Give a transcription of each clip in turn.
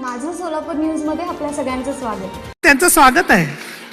माझं सोलापूर न्यूजमध्ये आपल्या सगळ्यांचं स्वागत. त्यांचं स्वागत आहे.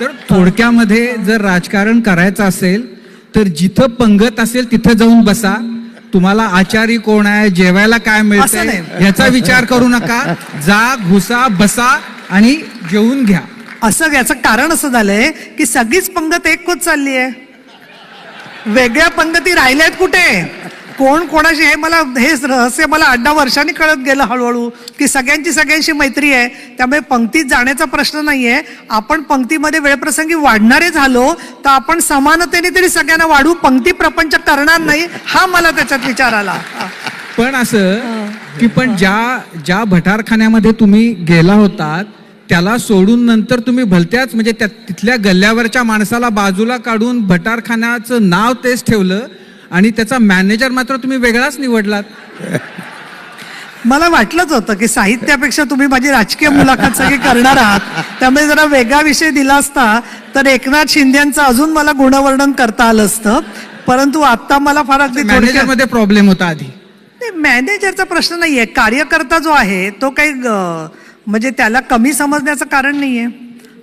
तर थोडक्यामध्ये जर राजकारण करायचं असेल तर जिथं पंगत असेल तिथं जाऊन बसा. तुम्हाला आचारी कोण आहे जेवायला काय असं मिळतंय नाही. ह्याचा विचार करू नका. जा घुसा बसा आणि जेवून घ्या. असं याचं कारण असं झालंय की सगळीच पंगत एक होत चालली आहे वेगळ्या पंगती राहिल्यात कुठे? कोण कोणाशी हे मला हे रहस्य मला दहा वर्षांनी कळत गेलं हळूहळू की सगळ्यांची सगळ्यांशी मैत्री आहे. त्यामुळे पंक्तीत जाण्याचा प्रश्न नाहीये. आपण पंक्तीमध्ये वेळप्रसंगी वाढणारे झालो तर आपण समानतेने तरी सगळ्यांना वाढू. पंक्ती प्रपंच करणार नाही हा मला त्याच्यात विचार आला. पण असं की पण ज्या ज्या भटारखान्यामध्ये तुम्ही गेला होतात त्याला सोडून नंतर तुम्ही भलत्याच म्हणजे त्या तिथल्या गल्ल्यावरच्या माणसाला बाजूला काढून भटारखान्याचं नाव तेच ठेवलं आणि त्याचा मॅनेजर मात्र तुम्ही वेगळाच निवडलात. मला वाटलंच होतं की साहित्यापेक्षा तुम्ही माझी राजकीय मुलाखत सगळी करणार आहात. त्यामुळे जरा वेगळा विषय दिला असता तर एकनाथ शिंदेचं अजून मला गुणवर्णन करता आलं असतं. परंतु आता मला फार अगदी मॅनेजर थोडक्यात- मध्ये प्रॉब्लेम होता आधी. मॅनेजरचा प्रश्न नाहीये. कार्यकर्ता जो आहे तो काही म्हणजे त्याला कमी समजण्याचं कारण नाहीये.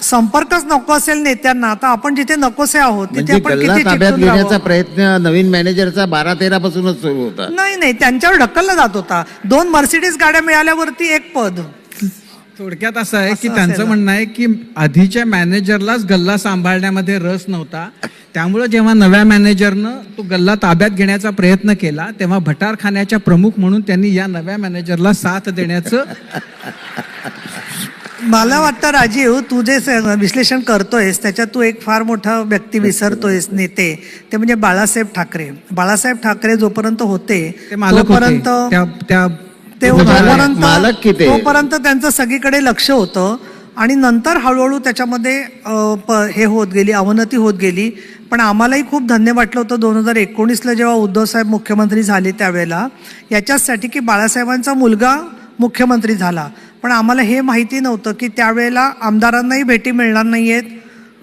संपर्कच नको असेल नेत्यांना तर आपण जिथे नकोसे आहोत तिथे म्हणजे आपण गल्ला किती ताब्यात चिकटून घेण्याचा? प्रयत्न नवीन मॅनेजरचा बारा तेरा पासूनच सुरू होता नाही नाही त्यांच्यावर ढकलला जात होता दोन मर्सिडीज गाड्या मिळाल्यावरती एक पद थोडक्यात असं आहे की त्यांचं. म्हणणं आहे की आधीच्या मॅनेजरलाच गल्ला सांभाळण्यामध्ये रस नव्हता त्यामुळे जेव्हा नव्या मॅनेजरनं तो गल्ला ताब्यात घेण्याचा प्रयत्न केला तेव्हा भटारखान्याच्या प्रमुख म्हणून त्यांनी या नव्या मॅनेजरला साथ देण्याचं मला वाटतं राजीव तू जे विश्लेषण करतोयस त्याच्यात तू एक फार मोठा व्यक्ती विसरतोयस नेते. ते म्हणजे बाळासाहेब ठाकरे. बाळासाहेब ठाकरे जोपर्यंत होते तोपर्यंत ते मालक- मालक तोपर्यंत त्यांचं सगळीकडे लक्ष होतं. आणि नंतर हळूहळू त्याच्यामध्ये हे होत गेली अवनती होत गेली. पण आम्हालाही खूप धन्य वाटलं होतं दोन हजार एकोणीसला जेव्हा उद्धवसाहेब मुख्यमंत्री झाले त्यावेळेला. याच्याचसाठी की बाळासाहेबांचा मुलगा मुख्यमंत्री झाला. पण आम्हाला हे माहिती नव्हतं की त्यावेळेला आमदारांनाही भेटी मिळणार नाही आहेत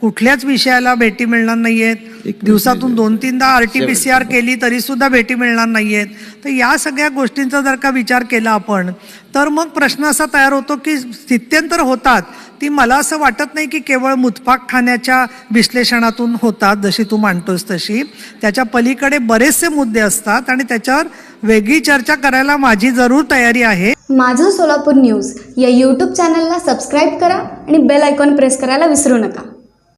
कुठल्याच विषयाला भेटी मिळणार नाहीयेत. दिवसातून दोन तीनदा R T P C R केली तरी सुद्धा भेटी मिळणार नाहीयेत. तर या सगळ्या गोष्टींचा जर का विचार केला आपण तर मग प्रश्न असा तयार होतो की स्थित्यंतर होतात. ती मला असं वाटत नाही की केवळ मुतफाक खाण्याच्या विश्लेषणातून होतात जशी तू मांडतोस तशी. त्याच्या पलीकडे बरेचसे मुद्दे असतात आणि त्याच्यावर वेगळी चर्चा करायला माझी जरूर तयारी आहे. माझं सोलापूर न्यूज या यूट्यूब चॅनलला सबस्क्राईब करा आणि बेल आयकॉन प्रेस करायला विसरू नका.